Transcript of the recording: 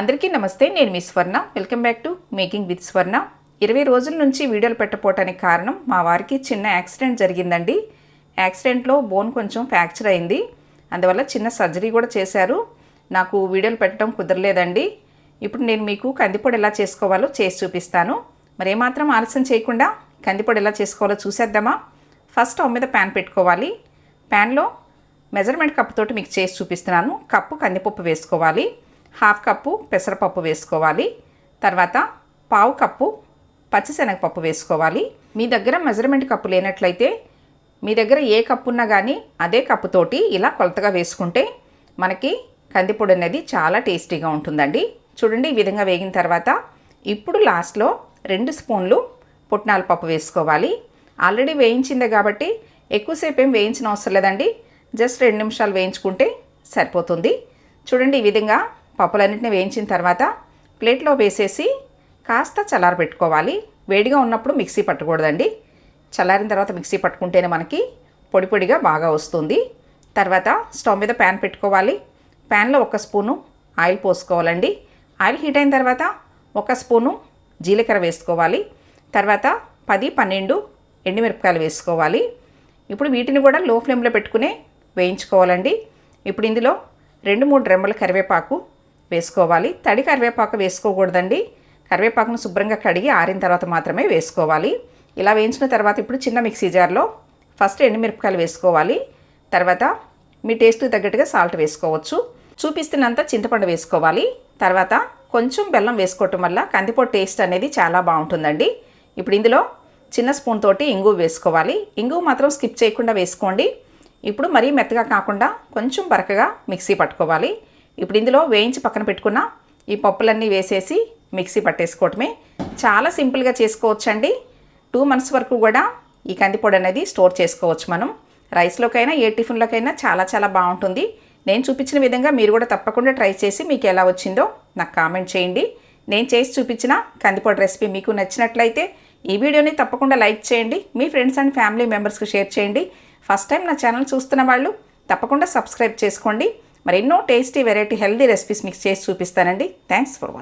అందరికీ నమస్తే నేను మీ Swarna. Welcome back to making with Swarna ఇరవై రోజుల నుంచి వీడియోలు పెట్టపోవటానికి కారణం మా వారికి చిన్న యాక్సిడెంట్ జరిగిందండి. యాక్సిడెంట్లో బోన్ కొంచెం ఫ్రాక్చర్ అయింది. అందువల్ల చిన్న సర్జరీ కూడా చేశారు. నాకు వీడియోలు పెట్టడం కుదరలేదండి. ఇప్పుడు నేను మీకు కందిపొడి ఎలా చేసుకోవాలో చేసి చూపిస్తాను. మరి ఏమాత్రం ఆలస్యం చేయకుండా కందిపొడి ఎలా చేసుకోవాలో చూసేద్దామా? ఫస్ట్ స్టవ్ మీద ప్యాన్ పెట్టుకోవాలి. ప్యాన్లో మెజర్మెంట్ కప్పుతోటి మీకు చేసి చూపిస్తున్నాను. కప్పు కందిపప్పు వేసుకోవాలి. హాఫ్ కప్పు పెసరపప్పు వేసుకోవాలి. తర్వాత పావు కప్పు పచ్చిశనగపప్పు వేసుకోవాలి. మీ దగ్గర మెజర్మెంట్ కప్పు లేనట్లయితే మీ దగ్గర ఏ కప్పు ఉన్నా కానీ అదే కప్పుతోటి ఇలా కొలతగా వేసుకుంటే మనకి కందిపొడి అనేది చాలా టేస్టీగా ఉంటుందండి. చూడండి ఈ విధంగా వేగిన తర్వాత ఇప్పుడు లాస్ట్లో రెండు స్పూన్లు పుట్నాల పప్పు వేసుకోవాలి. ఆల్రెడీ వేయించిందే కాబట్టి ఎక్కువసేపు ఏం వేయించిన అవసరం లేదండి. జస్ట్ రెండు నిమిషాలు వేయించుకుంటే సరిపోతుంది. చూడండి ఈ విధంగా పప్పులన్నింటినీ వేయించిన తర్వాత ప్లేట్లో వేసేసి కాస్త చల్లారబెట్టుకోవాలి వేడిగా ఉన్నప్పుడు మిక్సీ పట్టకూడదండి. చల్లారిన తర్వాత మిక్సీ పట్టుకుంటేనే మనకి పొడి పొడిగా బాగా వస్తుంది. తర్వాత స్టవ్ మీద ప్యాన్ పెట్టుకోవాలి. ప్యాన్లో ఒక స్పూను ఆయిల్ పోసుకోవాలండి. ఆయిల్ హీట్ అయిన తర్వాత ఒక స్పూను జీలకర్ర వేసుకోవాలి. తర్వాత పది పన్నెండు ఎండుమిరపకాయలు వేసుకోవాలి. ఇప్పుడు వీటిని కూడా లో ఫ్లేమ్లో పెట్టుకునే వేయించుకోవాలండి. ఇప్పుడు ఇందులో రెండు మూడు రెమ్మల కరివేపాకు వేసుకోవాలి. తడి కరివేపాకు వేసుకోకూడదండి. కరివేపాకును శుభ్రంగా కడిగి ఆరిన తర్వాత మాత్రమే వేసుకోవాలి. ఇలా వేయించిన తర్వాత ఇప్పుడు చిన్న మిక్సీ జార్లో ఫస్ట్ ఎండుమిరపకాయలు వేసుకోవాలి. తర్వాత మీ టేస్ట్కి తగ్గట్టుగా సాల్ట్ వేసుకోవచ్చు. చూపిస్తున్నంత చింతపండు వేసుకోవాలి. తర్వాత కొంచెం బెల్లం వేసుకోవటం వల్ల కందిపొడి టేస్ట్ అనేది చాలా బాగుంటుందండి. ఇప్పుడు ఇందులో చిన్న స్పూన్ తోటి ఇంగు వేసుకోవాలి. ఇంగు మాత్రం స్కిప్ చేయకుండా వేసుకోండి. ఇప్పుడు మరీ మెత్తగా కాకుండా కొంచెం బరకగా మిక్సీ పట్టుకోవాలి. ఇప్పుడు ఇందులో వేయించి పక్కన పెట్టుకున్న ఈ పప్పులన్నీ వేసేసి మిక్సీ పట్టేసుకోవటమే. చాలా సింపుల్గా చేసుకోవచ్చండి. టూ మంత్స్ వరకు కూడా ఈ కందిపొడి అనేది స్టోర్ చేసుకోవచ్చు మనం. రైస్లోకైనా ఏ టిఫిన్లోకైనా చాలా చాలా బాగుంటుంది. నేను చూపించిన విధంగా మీరు కూడా తప్పకుండా ట్రై చేసి మీకు ఎలా వచ్చిందో నాకు కామెంట్ చేయండి. నేను చేసి చూపించిన కందిపొడి రెసిపీ మీకు నచ్చినట్లయితే ఈ వీడియోని తప్పకుండా లైక్ చేయండి. మీ ఫ్రెండ్స్ అండ్ ఫ్యామిలీ మెంబర్స్కి షేర్ చేయండి. ఫస్ట్ టైం నా ఛానల్ చూస్తున్న వాళ్ళు తప్పకుండా సబ్స్క్రైబ్ చేసుకోండి. మరి ఎన్నో టేస్టీ వెరైటీ హెల్దీ రెసిపీస్ మీకు చేసి చూపిస్తానండి. Thanks for watching